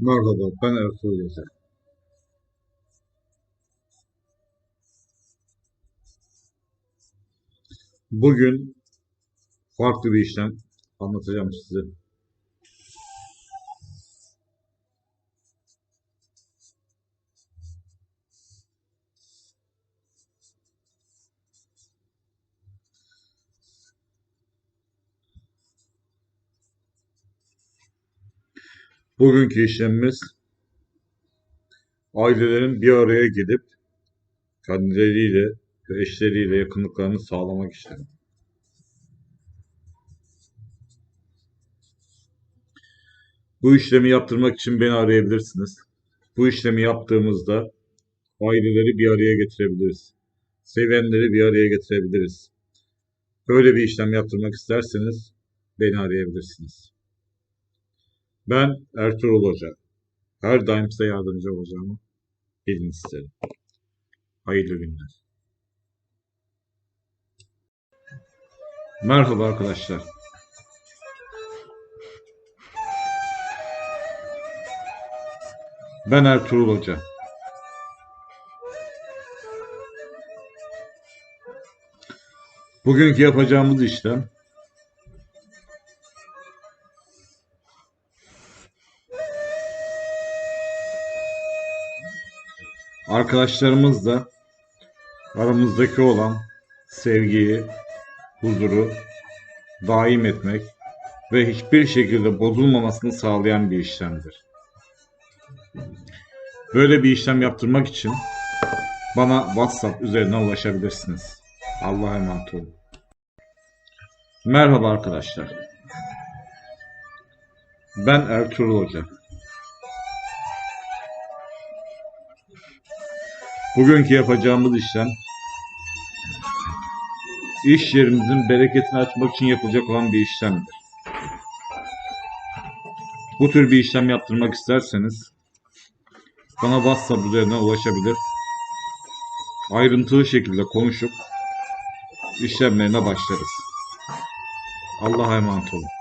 Merhaba, ben Ertuğrul Hoca. Bugün farklı bir işlem anlatacağım size. Bugünkü işlemimiz ailelerin bir araya gelip kendileriyle ve eşleriyle yakınlıklarını sağlamak işlemi. Bu işlemi yaptırmak için beni arayabilirsiniz. Bu işlemi yaptığımızda aileleri bir araya getirebiliriz. Sevenleri bir araya getirebiliriz. Böyle bir işlem yaptırmak isterseniz beni arayabilirsiniz. Ben Ertuğrul Hoca. Her daim size yardımcı olacağımı bilin isterim. Hayırlı günler. Merhaba arkadaşlar. Ben Ertuğrul Hoca. Bugünkü yapacağımız işlem arkadaşlarımızla aramızdaki olan sevgiyi, huzuru daim etmek ve hiçbir şekilde bozulmamasını sağlayan bir işlemdir. Böyle bir işlem yaptırmak için bana WhatsApp üzerinden ulaşabilirsiniz. Allah'a emanet olun. Merhaba arkadaşlar. Ben Ertuğrul Hoca. Bugünkü yapacağımız işlem iş yerimizin bereketini açmak için yapılacak olan bir işlemdir. Bu tür bir işlem yaptırmak isterseniz bana WhatsApp üzerinden ulaşabilir. Ayrıntılı şekilde konuşup işlemlerine başlarız. Allah'a emanet olun.